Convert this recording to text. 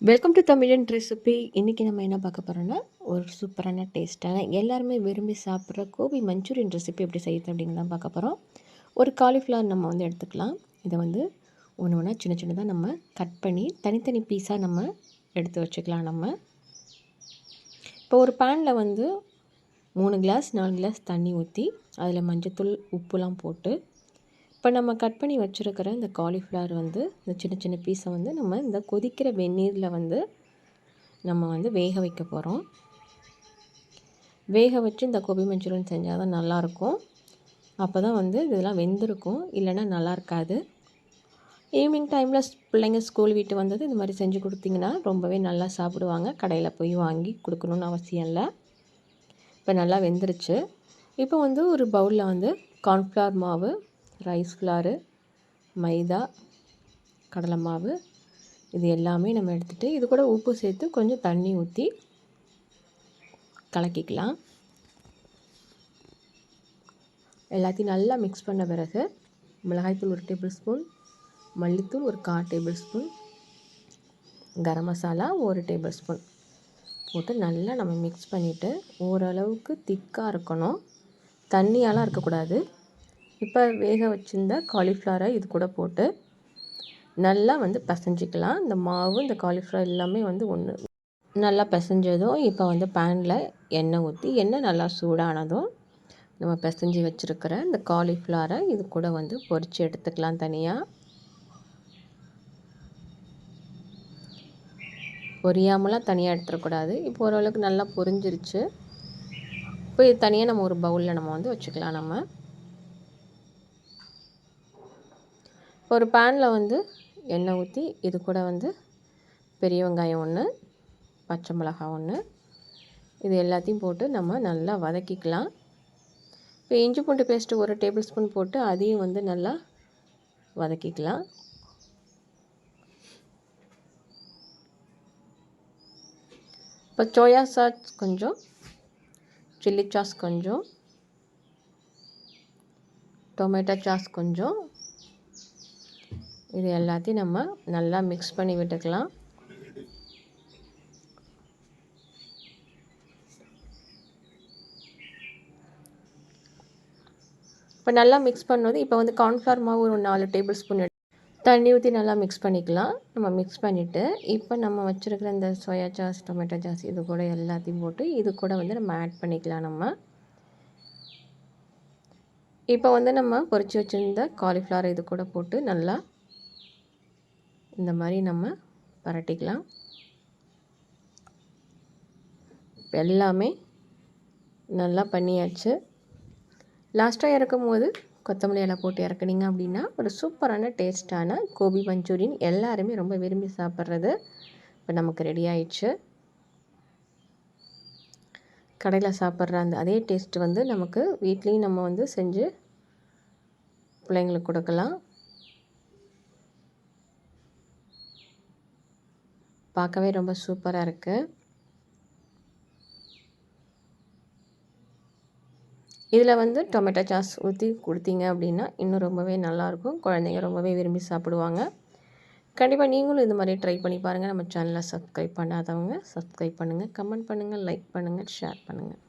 Welcome to தமிழன் recipe இன்றைக்கி நம்ம என்ன பார்க்க போகிறோன்னா ஒரு சூப்பரான டேஸ்ட்டான எல்லாருமே விரும்பி சாப்பிட்ற கோபி மஞ்சூரியன் ரெசிபி எப்படி செய்யுது அப்படின்னு பார்க்க போகிறோம் ஒரு காலிஃப்ளவர் நம்ம வந்து எடுத்துக்கலாம். இதை வந்து ஒன்று ஒன்றா சின்ன சின்னதாக நம்ம கட் பண்ணி தனித்தனி பீஸாக நம்ம எடுத்து வச்சுக்கலாம் நம்ம. இப்போ ஒரு பேனில் வந்து மூணு கிளாஸ் நாலு கிளாஸ் தண்ணி ஊற்றி அதில் மஞ்சத்தூள் உப்புலாம் போட்டு இப்போ நம்ம கட் பண்ணி வச்சுருக்கிற இந்த காலிஃப்ளவர் வந்து இந்த சின்ன சின்ன பீஸை வந்து நம்ம இந்த கொதிக்கிற வெந்நீரில் வந்து நம்ம வந்து வேக வைக்க போகிறோம் வேக வச்சு இந்த கோபி மஞ்சூரியன் செஞ்சால் தான் நல்லாயிருக்கும். அப்போ தான் வந்து இதெல்லாம் வெந்திருக்கும். இல்லைன்னா நல்லா இருக்காது. ஈவினிங் டைமில் பிள்ளைங்க ஸ்கூல் வீட்டு வந்தது இந்த மாதிரி செஞ்சு கொடுத்திங்கன்னா ரொம்பவே நல்லா சாப்பிடுவாங்க. கடையில் போய் வாங்கி கொடுக்கணுன்னு அவசியம் இல்லை. இப்போ நல்லா வெந்துருச்சு. இப்போ வந்து ஒரு பவுலில் வந்து கார்ன்ஃப்ளவர் மாவு ரைஸ் ஃப்ளாரு மைதா கடலை மாவு இது எல்லாமே நம்ம எடுத்துகிட்டு இது கூட உப்பு சேர்த்து கொஞ்சம் தண்ணி ஊற்றி கலக்கிக்கலாம். எல்லாத்தையும் நல்லா மிக்ஸ் பண்ண பிறகு மிளகாய்த்தூள் ஒரு டேபிள் ஸ்பூன் மல்லித்தூள் ஒரு கால் டேபிள் ஸ்பூன் கரம் மசாலா ஒரு டேபிள் ஸ்பூன் போட்டு நல்லா நம்ம மிக்ஸ் பண்ணிவிட்டு ஓரளவுக்கு திக்காக இருக்கணும். தண்ணியாலாம் இருக்கக்கூடாது. இப்போ வேக வச்சுருந்த காலிஃப்ளவரை இது கூட போட்டு நல்லா வந்து பசைஞ்சிக்கலாம். இந்த மாவு இந்த காலிஃப்ளவர் எல்லாமே வந்து ஒன்று நல்லா பிசைஞ்சதும் இப்போ வந்து பேனில் எண்ணெய் ஊற்றி எண்ணெய் நல்லா சூடானதும் நம்ம பிசைஞ்சி வச்சுருக்கிற இந்த காலிஃப்ளவரை இது கூட வந்து பொறிச்சு எடுத்துக்கலாம் தனியாக பொரியாமலாம் தனியாக எடுத்துடக்கூடாது இப்போ ஓரளவுக்கு நல்லா பொரிஞ்சிருச்சு. இப்போ இது தனியாக நம்ம ஒரு பவுலில் நம்ம வந்து வச்சுக்கலாம் நம்ம. ஒரு பேனில் வந்து எண்ணெய் ஊற்றி இது கூட வந்து பெரிய வெங்காயம் ஒன்று பச்சை மிளகாய் ஒன்று இது எல்லாத்தையும் போட்டு நம்ம நல்லா வதக்கிக்கலாம். இப்போ இஞ்சி பூண்டு பேஸ்ட்டு ஒரு டேபிள் ஸ்பூன் போட்டு அதையும் வந்து நல்லா வதக்கிக்கலாம். இப்போ சோயா சாஸ் கொஞ்சம் சில்லி சாஸ் கொஞ்சம் டொமேட்டோ சாஸ் கொஞ்சம் இது எல்லாத்தையும் நம்ம நல்லா மிக்ஸ் பண்ணி விட்டுக்கலாம். இப்போ நல்லா மிக்ஸ் பண்ணது இப்போ வந்து கார்ன்ஃப்ளவர் மாவு ஒரு நாலு டேபிள் ஸ்பூன் தண்ணி ஊற்றி நல்லா மிக்ஸ் பண்ணிக்கலாம். நம்ம மிக்ஸ் பண்ணிவிட்டு இப்போ நம்ம வச்சுருக்கிற இந்த சோயா சாஸ் டொமேட்டோ சாஸ் இது கூட எல்லாத்தையும் போட்டு இது கூட வந்து நம்ம ஆட் பண்ணிக்கலாம் நம்ம. இப்போ வந்து நம்ம பொறிச்சு வச்சுருந்த காலிஃப்ளவர் இது கூட போட்டு நல்லா இந்த மாதிரி நம்ம பரட்டிக்கலாம். எல்லாமே நல்லா பண்ணியாச்சு. லாஸ்ட்டாக இறக்கும் போது கொத்தமல்லி இலை போட்டு இறக்குனீங்க அப்படின்னா ஒரு சூப்பரான டேஸ்ட்டான கோபி மஞ்சூரியன் எல்லாருமே ரொம்ப விரும்பி சாப்பிட்றது இப்போ நமக்கு ரெடி ஆயிடுச்சு. கடையில் சாப்பிட்ற அந்த அதே டேஸ்ட் வந்து நமக்கு வீட்லேயும் நம்ம வந்து செஞ்சு பிள்ளைங்களுக்கு கொடுக்கலாம். பார்க்கவே ரொம்ப சூப்பராக இருக்குது இதில் வந்து டொமேட்டோ சாஸ் ஊற்றி கொடுத்தீங்க அப்படின்னா இன்னும் ரொம்பவே நல்லாயிருக்கும் குழந்தைங்க ரொம்பவே விரும்பி சாப்பிடுவாங்க. கண்டிப்பாக நீங்களும் இந்த மாதிரி ட்ரை பண்ணி பாருங்கள் நம்ம சேனலை சப்ஸ்கிரைப் பண்ணாதவங்க சப்ஸ்கிரைப் பண்ணுங்கள் கமெண்ட் பண்ணுங்கள் லைக் பண்ணுங்கள் ஷேர் பண்ணுங்கள்